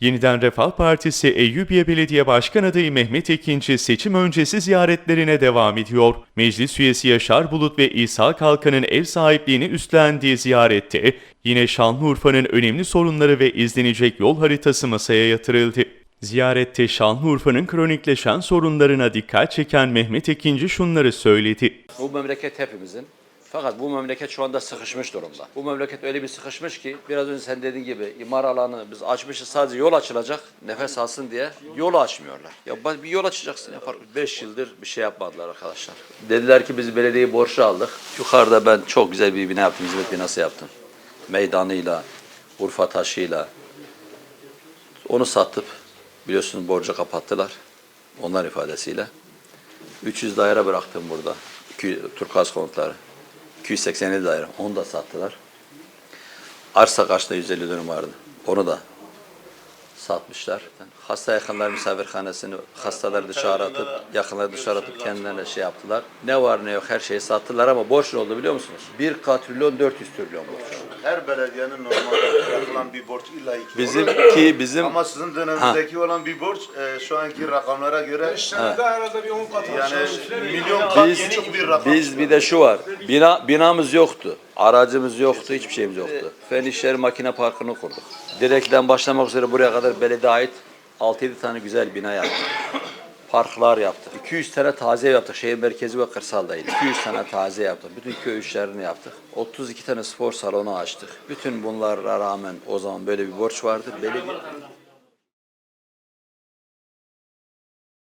Yeniden Refah Partisi Eyyubiye Belediye Başkan adayı Mehmet Ekinci seçim öncesi ziyaretlerine devam ediyor. Meclis üyesi Yaşar Bulut ve İsa Kalkan'ın ev sahipliğini üstlendiği ziyarette yine Şanlıurfa'nın önemli sorunları ve izlenecek yol haritası masaya yatırıldı. Ziyarette Şanlıurfa'nın kronikleşen sorunlarına dikkat çeken Mehmet Ekinci şunları söyledi. Bu memleket hepimizin. Fakat bu memleket şu anda sıkışmış durumda. Bu memleket öyle bir sıkışmış ki biraz önce sen dediğin gibi imar alanı biz açmışız sadece yol açılacak nefes alsın diye yolu açmıyorlar. Ya bir yol açacaksın yapar. 5 yıldır bir şey yapmadılar arkadaşlar. Dediler ki biz belediyeyi borçlu aldık. Yukarıda ben çok güzel bir bina yaptım, hizmet binası yaptım. Meydanıyla, Urfa taşıyla. Onu satıp biliyorsunuz borcu kapattılar. Onlar ifadesiyle. 300 daire bıraktım burada. İki, Turkuaz konutları. 287 daire. Onu da sattılar. Arsa kaçta 150 dönüm vardı. Onu da satmışlar. Hasta yakınlar misafirhanesini hastaları dışarı atıp, yakınları dışarı atıp kendilerine şey yaptılar. Ne var ne yok her şeyi sattılar ama borç ne oldu biliyor musunuz? 1 katrilyon 400 trilyon borç. Her belediyenin normalde yapılan bir borç illa iki olur. Bizimki bizim Ama sizin döneminizdeki olan bir borç e, şu anki rakamlara göre Senede herhalde bir 10 kat yani milyon kat Biz, küçük bir rakam. biz bir de şu var. Bina, binamız yoktu. Aracımız yoktu. Hiçbir şeyimiz yoktu. Fen İşleri Makine Parkı'nı kurduk. Direkten başlamak üzere buraya kadar belediye ait 6-7 tane güzel bina yaptık. Parklar yaptık. 200 tane taze yaptık. Şehir merkezi ve kırsaldaydı. 200 tane taze yaptık. Bütün köy işlerini yaptık. 32 tane spor salonu açtık. Bütün bunlara rağmen o zaman böyle bir borç vardı. Belediye